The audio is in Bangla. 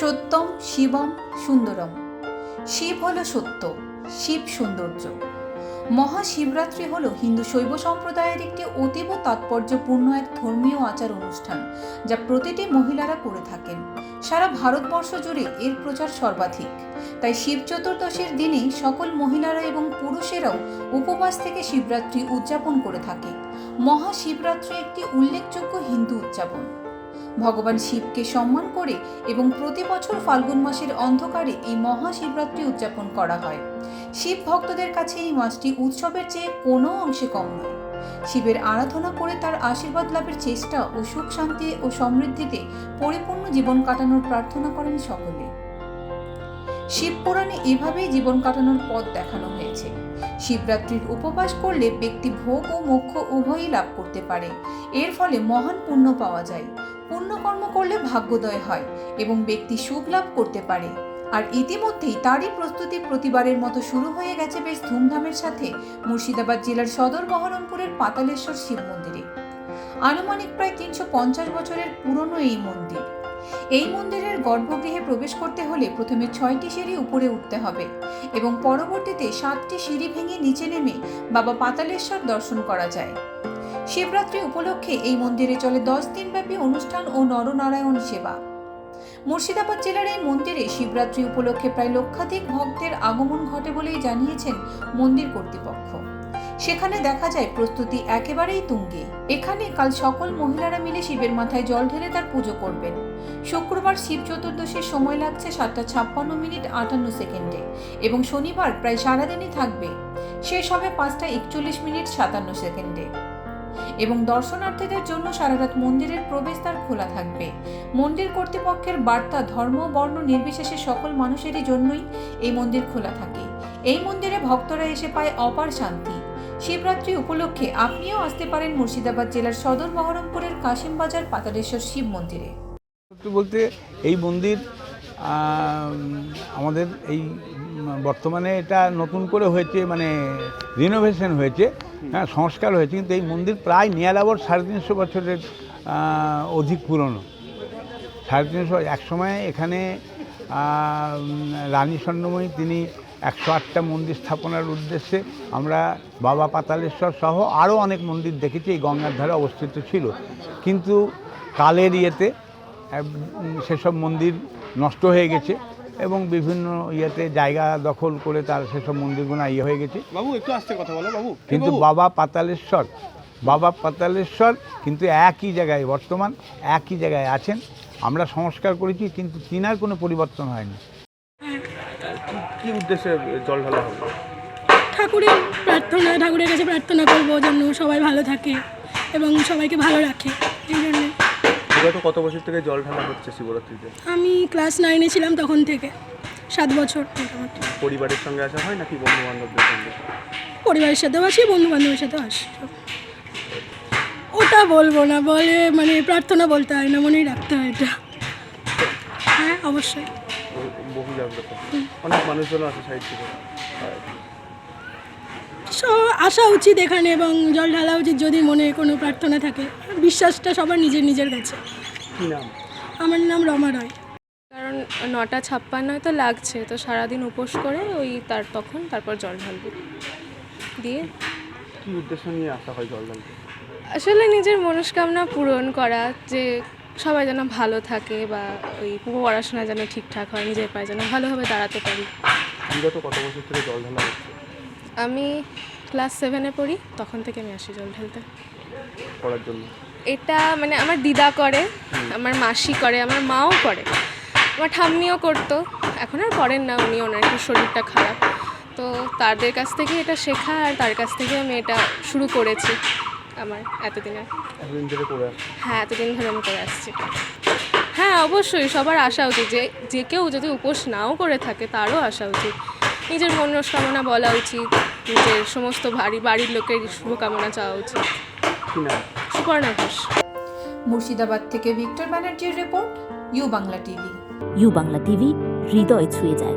সত্যম শিবম সুন্দরম। শিব হল সত্য, শিব সৌন্দর্য। মহাশিবরাত্রি হল হিন্দু শৈব সম্প্রদায়ের একটি অতীব তাৎপর্যপূর্ণ এক ধর্মীয় আচার অনুষ্ঠান যা প্রতিটি মহিলারা করে থাকেন। সারা ভারতবর্ষ জুড়ে এর প্রচার সর্বাধিক। তাই শিব চতুর্দশীর দিনে সকল মহিলারা এবং পুরুষেরাও উপবাস থেকে শিবরাত্রি উদযাপন করে থাকে। মহাশিবরাত্রি একটি উল্লেখযোগ্য হিন্দু উদযাপন। ভগবান শিবকে সম্মান করে এবং প্রতি বছর ফাল্গুন মাসের অন্ধকারে এই মহাশিবরাত্রি উদযাপন করা হয়। শিব ভক্তদের কাছে এই মাসটি উৎসবের চেয়ে কোনো অংশে কম নয়। শিবের আরাধনা করে তার আশীর্বাদ লাভের চেষ্টা ও সুখ শান্তি ও সমৃদ্ধিতে পরিপূর্ণ জীবন কাটানোর প্রার্থনা করেন সকলে। শিব পুরাণে এভাবেই জীবন কাটানোর পথ দেখানো হয়েছে। শিবরাত্রির উপবাস করলে ব্যক্তি ভোগ ও মোক্ষ উভয়ই লাভ করতে পারে। এর ফলে মহান পুণ্য পাওয়া যায়। পুণ্যকর্ম করলে ভাগ্যোদয় হয় এবং ব্যক্তি সুখ লাভ করতে পারে। আর ইতিমধ্যেই তারই প্রস্তুতি প্রতিবারের মতো শুরু হয়ে গেছে বেশ ধুমধামের সাথে মুর্শিদাবাদ জেলার সদর বহরমপুরের পাতালেশ্বর শিব মন্দিরে। আনুমানিক প্রায় তিনশো পঞ্চাশ বছরের পুরনো এই মন্দির। এই মন্দিরের গর্ভগৃহে প্রবেশ করতে হলে প্রথমে ছয়টি সিঁড়ি উপরে উঠতে হবে এবং পরবর্তীতে সাতটি সিঁড়ি ভেঙে নিচে নেমে বাবা পাতালেশ্বর দর্শন করা যায়। শিবরাত্রি উপলক্ষে এই মন্দিরে চলে দশ দিনব্যাপী অনুষ্ঠান ও নরনারায়ণ সেবা। মুর্শিদাবাদ জেলার এই মন্দিরে শিবরাত্রি উপলক্ষে প্রায় লক্ষাধিক ভক্তের আগমন ঘটে বলেই জানিয়েছেন মন্দির কর্তৃপক্ষ। সেখানে দেখা যায় প্রস্তুতি একেবারেই তুঙ্গে। এখানে কাল সকল মহিলারা মিলে শিবের মাথায় জল ঢেলে তার পুজো করবেন। শুক্রবার শিব চতুর্দশীর সময় লাগছে সাতটা ছাপ্পান্ন মিনিট আটান্ন সেকেন্ডে এবং শনিবার প্রায় সারাদিনই থাকবে। শেষ হবে পাঁচটা একচল্লিশ মিনিট সাতান্ন সেকেন্ডে। এবং দর্শনার্থীদের জন্য সারারাত মন্দিরের প্রবেশদ্বার খোলা থাকবে। মন্দির কর্তৃপক্ষের বার্তা ধর্ম, বর্ণ নির্বিশেষে সকল মানুষেরই জন্যই এই মন্দির খোলা থাকে। এই মন্দিরে ভক্তরা এসে পায় অপার শান্তি। শিবরাত্রি উপলক্ষে আপনিও আসতে পারেন মুর্শিদাবাদ জেলার সদর বহরমপুরের কাশিমবাজার পাতালেশ্বর শিব মন্দিরে। বলতে, এই মন্দির আমাদের এই বর্তমানে এটা নতুন করে হয়েছে মানে রিনোভেশন হয়েছে হ্যাঁ সংস্কার হয়েছে, কিন্তু এই মন্দির প্রায় নিয়ার আবার সাড়ে তিনশো বছরের অধিক পুরনো। সাড়ে তিনশো, এক সময় এখানে রানী স্বর্ণময়ী তিনি একশো আটটা মন্দির স্থাপনার উদ্দেশ্যে আমরা বাবা পাতালেশ্বর সহ আরও অনেক মন্দির দেখেছি, এই গঙ্গার ধারে অবস্থিত ছিল। কিন্তু কালের ইয়েতে সেসব মন্দির নষ্ট হয়ে গেছে। এবং বিভিন্ন ইয়েতে জায়গা দখল করে তার সেসব মন্দিরগুলো ইয়ে হয়ে গেছে। বাবু একটু আস্তে কথা বলো বাবু। কিন্তু বাবা পাতালেশ্বর বাবা পাতালেশ্বর কিন্তু একই জায়গায় বর্তমান একই জায়গায় আছেন। আমরা সংস্কার করেছি কিন্তু তিনার কোনো পরিবর্তন হয়নি। কি উদ্দেশ্যে জল ঢালা হবে ঠাকুরের প্রার্থনা ঠাকুরের কাছে প্রার্থনা করব যেন সবাই ভালো থাকে এবং সবাইকে ভালো রাখে। বিগত কত বছর থেকে জল ঢালা হচ্ছে শিবরাত্রিতে? আমি ক্লাস নাইনে ছিলাম তখন থেকে সাত বছর মোটামুটি। পরিবারের সঙ্গে আসা হয় নাকি বন্ধু বান্ধবদের সঙ্গে? পরিবারের সাথেও আসি বন্ধু বান্ধবের সাথেও আসি। ওটা বলব না বলে মানে প্রার্থনা বলতে হয় না মনেই রাখতে হয় এটা। হ্যাঁ অবশ্যই। বহু জাগ্রত। অনেক মানুষজন আর সব আসা উচিত এখানে এবং জল ঢালা উচিত যদি মনে কোনো প্রার্থনা থাকে। বিশ্বাসটা সবার নিজের নিজের কাছে। আমার নাম রমা রায়। কারণ নটা ছাপ্পান্নয় তো লাগছে তো সারাদিন উপোস করে ওই তার তখন তারপর জল ঢালবো। দিয়ে কি উদ্দেশ্য নিয়ে আসা হয় জল ঢালতে? আসলে নিজের মনস্কামনা পূরণ করা যে সবাই যেন ভালো থাকে বা ওই পড়াশোনা যেন ঠিকঠাক হয় নিজের পায়ে যেন ভালোভাবে দাঁড়াতে পারি। বিগত কত বছর থেকে জল ঢালা আমি ক্লাস সেভেনে পড়ি তখন থেকে আমি আসি জল ঢালতে। জন্য? এটা মানে আমার দিদা করে আমার মাসি করে আমার মাও করে। আমার ঠাম্মিও করতো এখন আর করেন না উনি ওনার একটু শরীরটা খারাপ। তো তাদের কাছ থেকে এটা শেখা আর তার কাছ থেকে আমি এটা শুরু করেছি আমার এতদিনে এতদিন ধরে হ্যাঁ এতদিন ধরে আমি করে আসছি। হ্যাঁ অবশ্যই সবার আসা উচিত যে যে কেউ যদি উপোস নাও করে থাকে তারও আসা উচিত। নিজের মনস্কামনা বলা উচিত নিজের সমস্ত বাড়ি বাড়ির লোকের শুভকামনা চাওয়া উচিত। সুপর্ণা ঘোষ। মুর্শিদাবাদ থেকে ভিক্টর ব্যানার্জির report U Bangla TV. U Bangla TV হৃদয় ছুঁয়ে যায়।